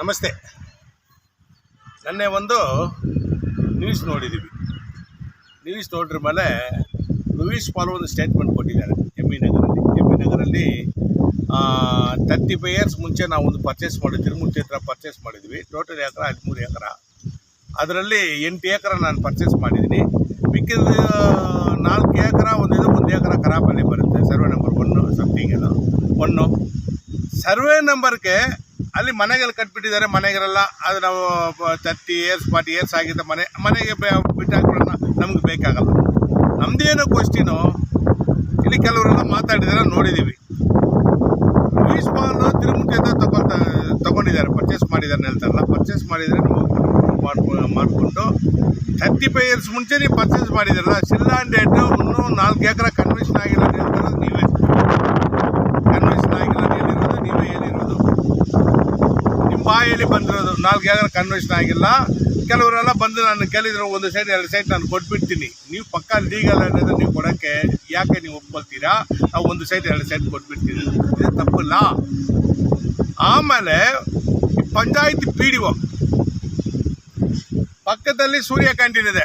ನಮಸ್ತೆ. ನೆನ್ನೆ ಒಂದು ನ್ಯೂಸ್ ನೋಡಿದ್ದೀವಿ ನ್ಯೂಸ್ ನೋಡಿದ್ರ ಮೇಲೆ ಲೂಯಿಸ್ ಪಾಲ್ ಒಂದು ಸ್ಟೇಟ್ಮೆಂಟ್ ಕೊಟ್ಟಿದ್ದಾರೆ ಎಂ ಇ ನಗರಲ್ಲಿ. ಎಂ ಇ ನಗರಲ್ಲಿ ತರ್ಟಿ ಫೈವ್ ಇಯರ್ಸ್ ಮುಂಚೆ ನಾವು ಒಂದು ಪರ್ಚೇಸ್ ಮಾಡಿದ್ವಿ ಮುಂಚೆ ಹತ್ರ ಪರ್ಚೇಸ್ ಮಾಡಿದ್ವಿ. ಟೋಟಲ್ ಎಕರೆ, ಹದಿಮೂರು ಎಕರೆ. ಅದರಲ್ಲಿ ಎಂಟು ಎಕರೆ ನಾನು ಪರ್ಚೇಸ್ ಮಾಡಿದ್ದೀನಿ. ಮಿಕ್ಕಿದ, ನಾಲ್ಕು ಎಕರೆ, ಒಂದು ಒಂದು ಎಕರ ಖರಾಬಲ್ಲಿ ಬರುತ್ತೆ. ಸರ್ವೆ ನಂಬರ್ ಒನ್ನು ಸಮಥಿಂಗ್ ಏನೋ. ಒನ್ನು ಸರ್ವೆ ನಂಬರ್ಗೆ ಅಲ್ಲಿ ಮನೆಗೆಲ್ಲ ಕಟ್ಬಿಟ್ಟಿದ್ದಾರೆ ಮನೆಗಳೆಲ್ಲ ಅದು ನಾವು ತರ್ಟಿ ಇಯರ್ಸ್ ಫಾರ್ಟಿ ಇಯರ್ಸ್ ಆಗಿದ್ದ ಮನೆ. ಮನೆಗೆ ಬಿಟ್ಟಾಕೊಳ್ಳೋಣ ನಮ್ಗೆ ಬೇಕಾಗಲ್ಲ. ನಮ್ದೇನೋ ಕ್ವಶ್ಚಿನು ಇಲ್ಲಿ ಕೆಲವರೆಲ್ಲ ಮಾತಾಡಿದಾರೆ ನೋಡಿದ್ದೀವಿ ಲೂಯಿಸ್ ಬಾಲ್ ತಿರುಮುಖಿ ತಗೊಂತ, ತಗೊಂಡಿದ್ದಾರೆ ಪರ್ಚೇಸ್ ಮಾಡಿದ್ದಾರೆ ಹೇಳ್ತಾರಲ್ಲ ಪರ್ಚೇಸ್ ಮಾಡಿದರೆ ಮಾಡ್ಕೊಂಡು ಮಾಡಿಕೊಂಡು ತರ್ಟಿ ಫೈವ್ ಇಯರ್ಸ್ ಮುಂಚೆ ನೀವು ಪರ್ಚೇಸ್ ಮಾಡಿದಾರಲ್ಲ ಶಿಲ್ಲಾನ್ ಡೇಟು ಇನ್ನೂ ನಾಲ್ಕು ಎಕರೆ ಕನ್ವಿಷನ್ ಆಗಿಲ್ಲ ಅಂತ ಹೇಳ್ತಾರದು ನೀವೇ ಕನ್ವೆನ್ಷನ್ ಆಗಿಲ್ಲ ಅಂತ ಹೇಳಿರೋದು ನೀವೇ ಹೇಳಿರೋದು ನಿಮ್ಮ ಬಾಯಲ್ಲಿ ಬಂದಿರೋದು ನಾಲ್ಕು ಎಕರೆ ಕನ್ವೆನ್ಷನ್ ಆಗಿಲ್ಲ. ಕೆಲವರೆಲ್ಲ ಬಂದು ನಾನು ಕೇಳಿದ್ರು, ಒಂದು ಸೈಡ್ ಎರಡು ಸೈಡ್ ನಾನು ಕೊಟ್ಬಿಡ್ತೀನಿ. ನೀವು ಪಕ್ಕ ಲೀಗಲ್ ಅನ್ನೋದು ನೀವು ಕೊಡೋಕ್ಕೆ ಯಾಕೆ ನೀವು ಒಪ್ಕೊಳ್ತೀರಾ? ನಾವು ಒಂದು ಸೈಡ್ ಎರಡು ಸೈಡ್ ಕೊಟ್ಬಿಡ್ತೀನಿ. ಇದು ತಪ್ಪಿಲ್ಲ. ಆಮೇಲೆ ಪಂಚಾಯಿತಿ ಪಿ ಡಿ ಒ ಪಕ್ಕದಲ್ಲಿ ಸೂರ್ಯ ಕ್ಯಾಂಟೀನ್ ಇದೆ.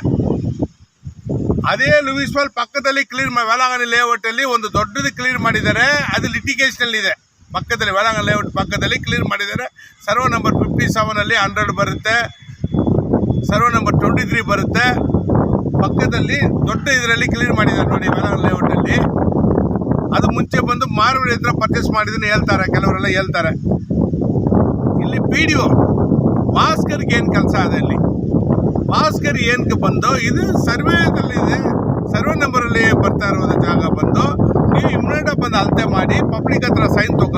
ಅದೇ ಲೂಯಿಸ್ ಪಕ್ಕದಲ್ಲಿ ಕ್ಲೀನ್ ವೇಲಾಂಗಣಿ ಲೇಔಟ್ ಅಲ್ಲಿ ಒಂದು ದೊಡ್ಡದು ಕ್ಲೀನ್ ಮಾಡಿದ್ದಾರೆ. ಅದು ಲಿಟಿಗೇಷನ್ ಇದೆ. ಪಕ್ಕದಲ್ಲಿ ವೇಳಾಂಗಣ ಲೇಔಟ್ ಪಕ್ಕದಲ್ಲಿ ಕ್ಲೀನ್ ಮಾಡಿದ್ದಾರೆ. ಸರ್ವ ನಂಬರ್ ಫಿಫ್ಟಿ ಸೆವೆನ್ ಅಲ್ಲಿ ಹಂಡ್ರೆಡ್ ಬರುತ್ತೆ. ಸರ್ವ ನಂಬರ್ ಟ್ವೆಂಟಿ ತ್ರೀ ಬರುತ್ತೆ. ಪಕ್ಕದಲ್ಲಿ ದೊಡ್ಡ ಇದರಲ್ಲಿ ಕ್ಲೀನ್ ಮಾಡಿದ್ದಾರೆ ನೋಡಿ ವೇಳಾಂಗಣ ಲೇಔಟ್ ಅಲ್ಲಿ. ಅದು ಮುಂಚೆ ಬಂದು ಮಾರುವಳಿ ಹತ್ರ ಪರ್ಚೇಸ್ ಮಾಡಿದ್ರೆ ಹೇಳ್ತಾರೆ, ಕೆಲವರೆಲ್ಲ ಹೇಳ್ತಾರೆ. ಇಲ್ಲಿ ಪಿ ಡಿ ಒ ಭಾಸ್ಕರ್ಗೆ ಏನು ಕೆಲಸ ಇದೆ ಇಲ್ಲಿ? ಭಾಸ್ಕರ್ ಏನಕ್ಕೆ ಬಂದು, ಇದು ಸರ್ವೇದಲ್ಲಿದೆ ಸರ್ವೆ ನಂಬರಲ್ಲಿ ಬರ್ತಾ ಇರೋದು ಜಾಗ ಬಂದು, ನೀವು ಇಮ್ಮಿಡಿಯೇಟಾಗಿ ಬಂದು ಅಳತೆ ಮಾಡಿ ಪಬ್ಲಿಕ್ ಹತ್ರ ಸೈನ್ ತಗೊಳಕ್ಕೆ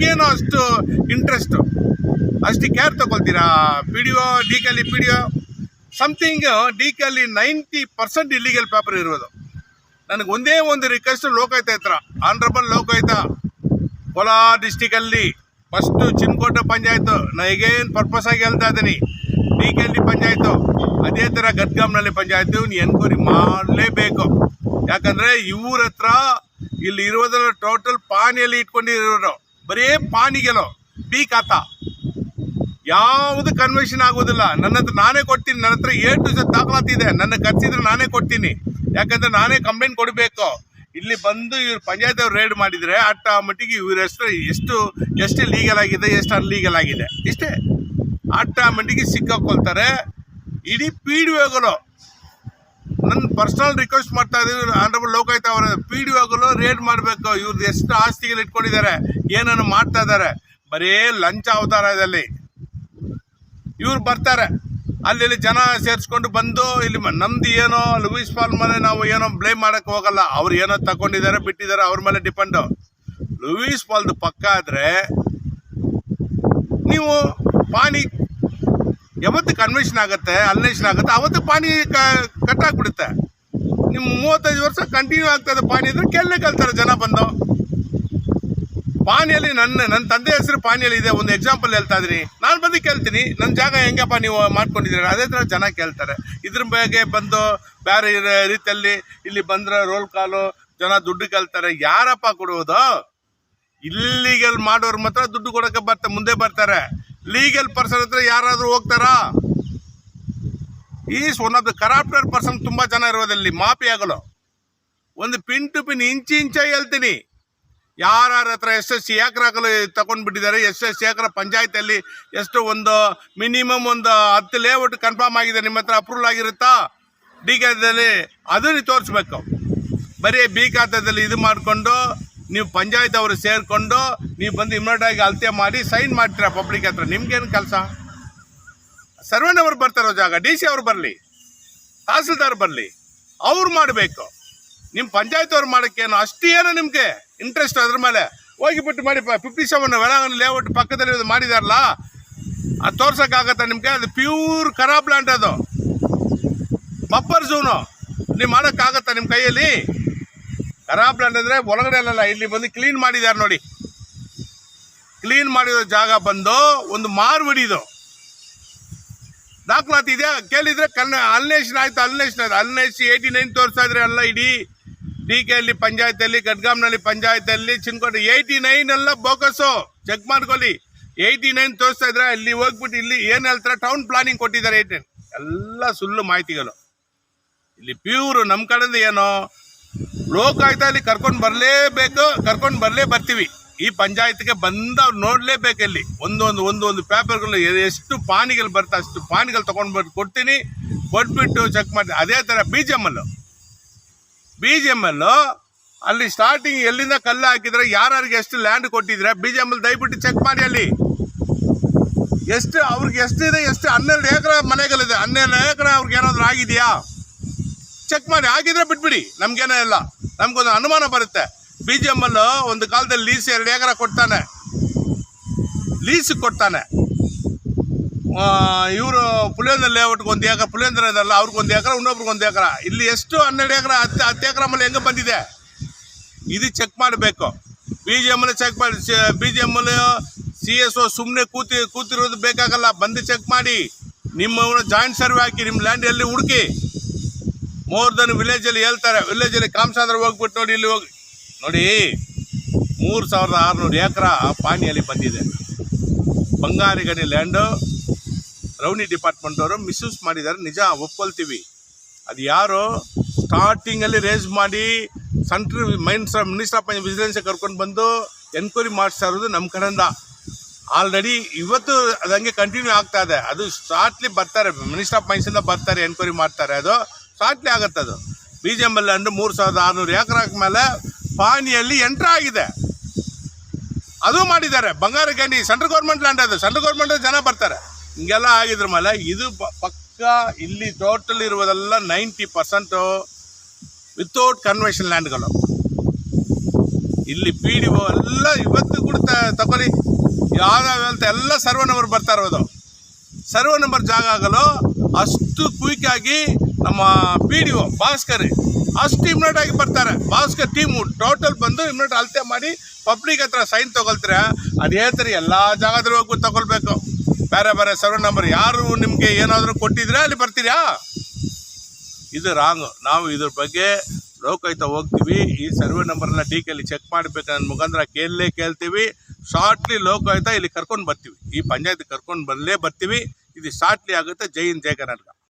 ನಿಮ್ಗೇನೋ ಅಷ್ಟು ಇಂಟ್ರೆಸ್ಟು ಅಷ್ಟು ಕೇರ್ ತಗೊಳ್ತೀರಾ? ಪಿ ಡಿ ಒ ಡಿ ಕಲ್ಲಿ P D O something D ಕಲ್ಲಿ ನೈಂಟಿ ಪರ್ಸೆಂಟ್ ಇಲ್ಲಿಗಲ್ ಪೇಪರ್ ಇರೋದು. ನನಗೆ ಒಂದೇ ಒಂದು ರಿಕ್ವೆಸ್ಟ್ ಲೋಕಾಯುಕ್ತ ಹತ್ರ. ಆನರಬಲ್ ಲೋಕಾಯುಕ್ತ, ಕೋಲಾರ ಡಿಸ್ಟಿಕಲ್ಲಿ ಫಸ್ಟು ಚಿನ್ಕೋಟೆ ಪಂಚಾಯತು. ನಾನು ಈಗೇನು ಪರ್ಪಸ್ ಆಗಿ ಹೇಳ್ತಾ ಇದ್ದೀನಿ. ಡಿ ಕೆ ಅಲ್ಲಿ ಪಂಚಾಯತು, ಅದೇ ಥರ ಗದ್ಗಾಮ್ನಲ್ಲಿ ಪಂಚಾಯತು. ನೀವು ಎನ್ಕ್ವೈರಿ ಮಾಡಲೇಬೇಕು. ಯಾಕಂದರೆ ಇವ್ರ ಹತ್ರ ಇಲ್ಲಿ ಇರೋದ್ರ ಟೋಟಲ್ ಪಾನಿಯಲ್ಲಿ ಇಟ್ಕೊಂಡಿರೋರು. ಬರೀ ಪಾನಿಗೆಲೋ ಬಿ ಖಾತ ಯಾವುದು ಕನ್ವೆನ್ಷನ್ ಆಗೋದಿಲ್ಲ ನನ್ನ ಹತ್ರ ನಾನೇ ಕೊಡ್ತೀನಿ, ನನ್ನ ಹತ್ರ ಏ ಟು ಝೆಡ್ ದಾಖಲಾತಿ ಇದೆ. ನನ್ನ ಖರ್ಚಿದ್ರೆ ನಾನೇ ಕೊಡ್ತೀನಿ. ಯಾಕಂದ್ರೆ ನಾನೇ ಕಂಪ್ಲೇಂಟ್ ಕೊಡಬೇಕು. ಇಲ್ಲಿ ಬಂದು ಇವ್ರು ಪಂಚಾಯತ್ ಅವ್ರು ರೇಡ್ ಮಾಡಿದರೆ ಅಟ್ಟ ಮಟ್ಟಿಗೆ ಇವ್ರ ಹೆಸರು ಎಷ್ಟು ಎಷ್ಟು ಲೀಗಲ್ ಆಗಿದೆ, ಎಷ್ಟು ಅನ್ಲೀಗಲ್ ಆಗಿದೆ. ಇಷ್ಟೇ. ಅಟ್ಟ ಮಟ್ಟಿಗೆ ಸಿಕ್ಕಾಕೊಳ್ತಾರೆ. ಇಡೀ ಪಿ ಡಿ ನನ್ನ ಪರ್ಸನಲ್ ರಿಕ್ವೆಸ್ಟ್ ಮಾಡ್ತಾ ಇದ್ದೀವಿ ಆನರಬಲ್ ಲೋಕಾಯುಕ್ತ ಅವರ ಪಿ ಡಿ ಒಗಳು ರೇಡ್ ಮಾಡಬೇಕು. ಇವ್ರದ್ದು ಎಷ್ಟು ಆಸ್ತಿಗಳು ಇಟ್ಕೊಂಡಿದ್ದಾರೆ, ಏನನ್ನು ಮಾಡ್ತಾ ಇದ್ದಾರೆ? ಬರೀ ಲಂಚ ಅವತಾರದಲ್ಲಿ ಇವ್ರು ಬರ್ತಾರೆ. ಅಲ್ಲಿ ಜನ ಸೇರಿಸ್ಕೊಂಡು ಬಂದು, ಇಲ್ಲಿ ನಮ್ದು ಏನೋ, ಲೂಯಿಸ್ ಪಾಲ್ ಮೇಲೆ ನಾವು ಏನೋ ಬ್ಲೇಮ್ ಮಾಡೋಕ್ಕೆ ಹೋಗಲ್ಲ. ಅವ್ರು ಏನೋ ತಗೊಂಡಿದ್ದಾರೆ, ಬಿಟ್ಟಿದ್ದಾರೆ, ಅವ್ರ ಮೇಲೆ ಡಿಪೆಂಡು ಲೂಯಿಸ್ ಪಾಲ್ದು ಪಕ್ಕ ಆದರೆ, ನೀವು ಪಾನಿ ಯಾವತ್ತು ಕನ್ವೆನ್ಷನ್ ಆಗುತ್ತೆ ಅಲ್ನೇಷನ್ ಆಗುತ್ತೆ, ಅವತ್ತು ಪಾನಿ ಕಟ್ಟಾಕ್ಬಿಡುತ್ತೆ. ನಿಮ್ಮ ಮೂವತ್ತೈದು ವರ್ಷ ಕಂಟಿನ್ಯೂ ಆಗ್ತದೆ ಪಾನಿ ಅಂದ್ರೆ ಕೇಳಲೇ ಕೇಳ್ತಾರೆ ಜನ ಬಂದು. ಪಾನಿಯಲ್ಲಿ ನನ್ನ ನನ್ನ ತಂದೆ ಹೆಸರು ಪಾನಿಯಲ್ಲಿ ಇದೆ, ಒಂದು ಎಕ್ಸಾಂಪಲ್ ಹೇಳ್ತಾ ಇದೀನಿ ನಾನು ಬಂದು ಕೇಳ್ತೀನಿ ನನ್ನ ಜಾಗ ಹೆಂಗಪ್ಪ ನೀವು ಮಾಡ್ಕೊಂಡಿದ್ದೀರ? ಅದೇ ಥರ ಜನ ಕೇಳ್ತಾರೆ. ಇದ್ರ ಬಗ್ಗೆ ಬಂದು ಬೇರೆ ರೀತಿಯಲ್ಲಿ ಇಲ್ಲಿ ಬಂದರೆ ರೋಲ್ ಕಾಲು ಜನ ದುಡ್ಡು ಕೇಳ್ತಾರೆ. ಯಾರಪ್ಪ ಕೊಡುವುದು? ಇಲ್ಲಿಗೆಲ್ಲಿ ಮಾಡೋರು ಮಾತ್ರ ದುಡ್ಡು ಕೊಡೋಕೆ ಬರ್ತಾರೆ ಮುಂದೆ ಬರ್ತಾರೆ. ಲೀಗಲ್ ಪರ್ಸನ್ ಹತ್ರ ಯಾರಾದರೂ ಹೋಗ್ತಾರಾ? Is one of the corrupter person ತುಂಬ ಜನ ಇರೋದಲ್ಲಿ ಆಗಲು ಒಂದು ಪಿನ್ ಟು ಪಿನ್ ಇಂಚಿ ಇಂಚ ಹೇಳ್ತೀನಿ. ಯಾರ್ಯಾರ ಹತ್ರ ಎಸ್ ಎಸ್ ಸಿ ಯಕ್ರಾಗಲು ತಗೊಂಡ್ಬಿಟ್ಟಿದ್ದಾರೆ ಸಿ ಏಕರ ಪಂಚಾಯತಿಯಲ್ಲಿ ಎಷ್ಟು ಒಂದು ಮಿನಿಮಮ್ ಒಂದು ಹತ್ತು ಲೇಔಟ್ ಕನ್ಫರ್ಮ್ ಆಗಿದೆ, ನಿಮ್ಮ ಹತ್ರ ಅಪ್ರೂವಲ್ ಆಗಿರುತ್ತಾ? ಡಿ ಖಾತೆಯಲ್ಲಿ ಅದನ್ನ ತೋರಿಸ್ಬೇಕು. ಬರೀ ಬಿ ಖಾತೆದಲ್ಲಿ ಇದು ಮಾಡಿಕೊಂಡು ನೀವು ಪಂಚಾಯತ್ ಅವರು ಸೇರಿಕೊಂಡು ನೀವು ಬಂದು ಇಮಿಡಿಯೇಟ್ ಆಗಿ ಅಳತೆ ಮಾಡಿ ಸೈನ್ ಮಾಡ್ತೀರಾ ಪಬ್ಲಿಕ್ ಹತ್ರ? ನಿಮ್ಗೇನು ಕೆಲಸ? ಸರ್ವೆ ಅವರು ಬರ್ತಾರೋ ಜಾಗ, ಡಿ ಸಿ ಅವ್ರು ಬರಲಿ, ತಹಸೀಲ್ದಾರ್ ಬರಲಿ, ಅವ್ರು ಮಾಡಬೇಕು. ನಿಮ್ಮ ಪಂಚಾಯತ್ ಅವ್ರು ಮಾಡೋಕ್ಕೇನು? ಅಷ್ಟು ಏನೋ ನಿಮಗೆ ಇಂಟ್ರೆಸ್ಟ್ ಅದ್ರ ಮೇಲೆ. ಹೋಗಿಬಿಟ್ಟು ಮಾಡಿ ಫಿಫ್ಟಿ ಸೆವೆನ್ ವೇಳಾಂಗಣ ಲೇಔಟ್ ಪಕ್ಕದಲ್ಲಿ ಇದು ಮಾಡಿದಾರಲ್ಲ, ಅದು ತೋರ್ಸೋಕ್ಕಾಗತ್ತಾ ನಿಮಗೆ? ಅದು ಪ್ಯೂರ್ ಖರಾಬ್ ಲ್ಯಾಂಡ್ ಅದು. ಬಪ್ಪರ್ ಝೂನು ನೀವು ಮಾಡೋಕ್ಕಾಗತ್ತಾ ನಿಮ್ಮ ಕೈಯಲ್ಲಿ? ಖರಾಬ್ ಲ್ಯಾಂಡ್ ಅಂದರೆ ಒಳಗಡೆ ಅಲ್ಲಲ್ಲ, ಇಲ್ಲಿ ಬಂದು ಕ್ಲೀನ್ ಮಾಡಿದ್ದಾರೆ ನೋಡಿ. ಕ್ಲೀನ್ ಮಾಡಿರೋ ಜಾಗ ಬಂದು ಒಂದು ಮಾರ್ಬಿಡಿ ಇದು. ದಾಖಲಾತಿ ಇದೆಯಾ? ಕೇಳಿದ್ರೆ ಕನ್ನ ಅಲ್ನೇಷನ್ ಆಯ್ತು ಅಲ್ನೇಶನ್ ಆಯ್ತು. ಅಲ್ನೇಷ್ ಏಯ್ಟಿ ನೈನ್ ತೋರಿಸ್ತಾ ಇದ್ರೆ ಎಲ್ಲ ಇಡೀ ಡಿ ಕೆ ಅಲ್ಲಿ ಪಂಚಾಯತಲ್ಲಿ ಗಡ್ಗಾಮ್ನಲ್ಲಿ ಪಂಚಾಯತಲ್ಲಿ ಚಿನ್ಕೋಟೆ ಏಯ್ಟಿ ನೈನ್ ಎಲ್ಲ ಬೋಕಸ್ಸು ಚೆಕ್ ಮಾಡ್ಕೊಳ್ಳಿ. ಏಯ್ಟಿ ನೈನ್ ತೋರಿಸ್ತಾ ಇದ್ರೆ ಇಲ್ಲಿ ಹೋಗ್ಬಿಟ್ಟು ಇಲ್ಲಿ ಏನು ಹೇಳ್ತಾರೆ? ಟೌನ್ ಪ್ಲಾನಿಂಗ್ ಕೊಟ್ಟಿದ್ದಾರೆ ಏಯ್ಟಿ ನೈನ್ ಎಲ್ಲ ಸುಳ್ಳು ಮಾಹಿತಿಗಳು. ಇಲ್ಲಿ ಪ್ಯೂರ್ ನಮ್ಮ ಕಡೆಯಿಂದ ಏನು ಲೋಕಾಯುಕ್ತ ಕರ್ಕೊಂಡು ಬರಲೇಬೇಕು, ಕರ್ಕೊಂಡು ಬರಲೇ ಬರ್ತೀವಿ. ಈ ಪಂಚಾಯತ್ಗೆ ಬಂದವ್ರು ನೋಡಲೇಬೇಕು ಇಲ್ಲಿ ಒಂದೊಂದು ಒಂದೊಂದು ಒಂದು ಪೇಪರ್ಗಳು ಎಷ್ಟು ಪಾನಿಗಳು ಬರ್ತಾ, ಅಷ್ಟು ಪಾನಿಗಳು ತೊಗೊಂಡು ಬಂದು ಕೊಡ್ತೀನಿ. ಕೊಟ್ಬಿಟ್ಟು ಚೆಕ್ ಮಾಡಿ ಅದೇ ಥರ B G M L B G M L ಅಲ್ಲಿ ಸ್ಟಾರ್ಟಿಂಗ್ ಎಲ್ಲಿಂದ ಕಲ್ಲು ಹಾಕಿದ್ರೆ, ಯಾರ್ಯಾರಿಗೆ ಎಷ್ಟು ಲ್ಯಾಂಡ್ ಕೊಟ್ಟಿದ್ರೆ ಬಿ ಜಿ ಎಂ ಎಲ್ ದಯವಿಟ್ಟು ಚೆಕ್ ಮಾಡಿ ಅಲ್ಲಿ. ಎಷ್ಟು, ಅವ್ರಿಗೆ ಎಷ್ಟಿದೆ, ಎಷ್ಟು ಹನ್ನೆರಡು ಎಕರೆ ಮನೆಗಳಿದೆ. ಹನ್ನೆರಡು ಎಕರೆ ಅವ್ರಿಗೆ ಏನಾದರೂ ಆಗಿದೆಯಾ? ಚೆಕ್ ಮಾಡಿ, ಆಗಿದ್ರೆ ಬಿಟ್ಬಿಡಿ. ನಮ್ಗೇನೋ ಇಲ್ಲ. ನಮ್ಗೊಂದು ಅನುಮಾನ ಬರುತ್ತೆ. ಬಿ ಜಿ ಎಂ ಅಲ್ಲೂ ಒಂದು ಕಾಲದಲ್ಲಿ ಲೀಸ್ ಎರಡು ಎಕರೆ ಕೊಡ್ತಾನೆ. ಲೀಸ್ ಕೊಡ್ತಾನೆ. ಇವರು ಪುಲೇಂದ್ರ ಲೇಔಟ್ಗೆ ಒಂದು ಎಕರೆ ಪುಲೇಂದ್ರ ಇದಲ್ಲ ಅವ್ರಿಗೊಂದು ಎಕರೆ, ಇನ್ನೊಬ್ರಿಗೆ ಒಂದು ಎಕರೆ. ಇಲ್ಲಿ ಎಷ್ಟು ಹನ್ನೆರಡು ಎಕರೆ, ಹತ್ತು ಹತ್ತು ಎಕರೆ ಮೇಲೆ ಹೆಂಗೆ ಬಂದಿದೆ? ಇದು ಚೆಕ್ ಮಾಡಬೇಕು. ಬಿ ಜಿ ಎಂ ಚೆಕ್ ಮಾಡಿ B G M C S O ಸುಮ್ಮನೆ ಕೂತಿ, ಕೂತಿರೋದು ಬೇಕಾಗಲ್ಲ. ಬಂದು ಚೆಕ್ ಮಾಡಿ. ನಿಮ್ಮ ಜಾಯಿಂಟ್ ಸರ್ವೆ ಹಾಕಿ, ನಿಮ್ಮ ಲ್ಯಾಂಡ್ ಎಲ್ಲಿ ಹುಡುಕಿ? ಮೋರ್ ದನ್ ವಿಲೇಜಲ್ಲಿ ಹೇಳ್ತಾರೆ. ವಿಲೇಜಲ್ಲಿ ಕಾಮಸಾಂದ್ರ ಹೋಗ್ಬಿಟ್ಟು ನೋಡಿ, ಇಲ್ಲಿ ಹೋಗಿ ನೋಡಿ, ಮೂರು ಸಾವಿರದ ಆರುನೂರು ಎಕರ ಪಾಣಿಯಲ್ಲಿ ಬಂದಿದೆ. ಬಂಗಾರಿ ಗಣಿ ಲ್ಯಾಂಡು ರೌನಿ ಡಿಪಾರ್ಟ್ಮೆಂಟ್ ಅವರು ಮಿಸ್ಯೂಸ್ ಮಾಡಿದ್ದಾರೆ. ನಿಜ ಒಪ್ಕೊಳ್ತೀವಿ. ಅದು ಯಾರು? ಸ್ಟಾರ್ಟಿಂಗಲ್ಲಿ ರೇಸ್ ಮಾಡಿ central mines minister of vigilance ಕರ್ಕೊಂಡು ಬಂದು ಎನ್ಕ್ವೈರಿ ಮಾಡಿಸ್ತಾ ಇರೋದು ನಮ್ಮ ಕಡೆಯಿಂದ. ಆಲ್ರೆಡಿ ಇವತ್ತು ಅದಂಗೆ ಕಂಟಿನ್ಯೂ ಆಗ್ತಾ ಇದೆ. ಅದು ಸ್ಟಾರ್ಟ್ಲಿ ಬರ್ತಾರೆ. ಮಿನಿಸ್ಟರ್ ಆಫ್ ಮೈನ್ಸಿಂದ ಬರ್ತಾರೆ ಎನ್ಕ್ವೈರಿ ಮಾಡ್ತಾರೆ. ಅದು ಆಗುತ್ತೆ ಅದು. B G M L and ಮೂರು ಸಾವಿರದ ಆರುನೂರು ಎಕರೆ ಮೇಲೆ ಪಾನಿಯಲ್ಲಿ ಎಂಟ್ರ್ ಆಗಿದೆ. ಅದು ಮಾಡಿದ್ದಾರೆ. ಬಂಗಾರ ಗಣಿ, ಸೆಂಟ್ರಲ್ ಗೌರ್ಮೆಂಟ್ ಲ್ಯಾಂಡ್ ಅದು. ಸೆಂಟ್ರಲ್ ಗೌರ್ಮೆಂಟ್ ಜನ ಬರ್ತಾರೆ. ಹಿಂಗೆಲ್ಲ ಆಗಿದ್ರ ಮೇಲೆ ಇದು ಪಕ್ಕ ಇಲ್ಲಿ ಟೋಟಲ್ ಇರುವುದೆಲ್ಲ ನೈಂಟಿ ಪರ್ಸೆಂಟು ವಿತೌಟ್ ಕನ್ವೆನ್ಷನ್ ಲ್ಯಾಂಡ್ಗಳು ಇಲ್ಲಿ ಪಿ ಡಿ ಒ ಎಲ್ಲ ಇವತ್ತು ಕೂಡ ತಗೊಳ್ಳಿ. ಯಾವ್ಯಾವ ಅಂತ ಎಲ್ಲ ಸರ್ವ ನಂಬರ್ ಬರ್ತಾ ಇರೋದು. ಸರ್ವೆ ನಂಬರ್ ಜಾಗ ಆಗಲು ಅಷ್ಟು ಕ್ವಿಕ್ ಆಗಿ ನಮ್ಮ ಪಿ ಡಿ ಒ ಭಾಸ್ಕರ್ ಅಷ್ಟು ಇಮ್ಮಿಡಿಯೇಟ್ ಆಗಿ ಬರ್ತಾರೆ. ಭಾಸ್ಕರ್ ಟೀಮು ಟೋಟಲ್ ಬಂದು ಇಮ್ಮಿಡಿಯೇಟ್ ಅಳತೆ ಮಾಡಿ ಪಬ್ಲಿಕ್ ಹತ್ರ ಸೈನ್ ತಗೊಳ್ತಾರೆ. ಅದು ಹೇಳ್ತಾರೆ ಎಲ್ಲ ಜಾಗದಲ್ಲಿ ಹೋಗಿ ತಗೊಳ್ಬೇಕು. ಬೇರೆ ಬೇರೆ ಸರ್ವೆ ನಂಬರ್ ಯಾರು ನಿಮಗೆ ಏನಾದರೂ ಕೊಟ್ಟಿದ್ರೆ ಅಲ್ಲಿ ಬರ್ತೀರಾ? ಇದು ರಾಂಗ್ ನಾವು ಇದ್ರ ಬಗ್ಗೆ ಲೋಕಾಯಿತ ಹೋಗ್ತೀವಿ. ಈ ಸರ್ವೆ ನಂಬರ್ನ ಡಿ ಕೆಲ್ಲಿ ಚೆಕ್ ಮಾಡಬೇಕು ನನ್ನ ಮುಖಾಂತರ ಕೇಳಲೇ ಕೇಳ್ತೀವಿ. ಶಾರ್ಟ್ಲಿ ಲೋಕಾಯಿತ ಇಲ್ಲಿ ಕರ್ಕೊಂಡು ಬರ್ತೀವಿ. ಈ ಪಂಚಾಯತ್ ಕರ್ಕೊಂಡು ಬರಲೇ ಬರ್ತೀವಿ. ಇದು ಶಾರ್ಟ್ಲಿ ಆಗುತ್ತೆ. ಜೈ ಜೈ ಕರ್ನಾಟಕ.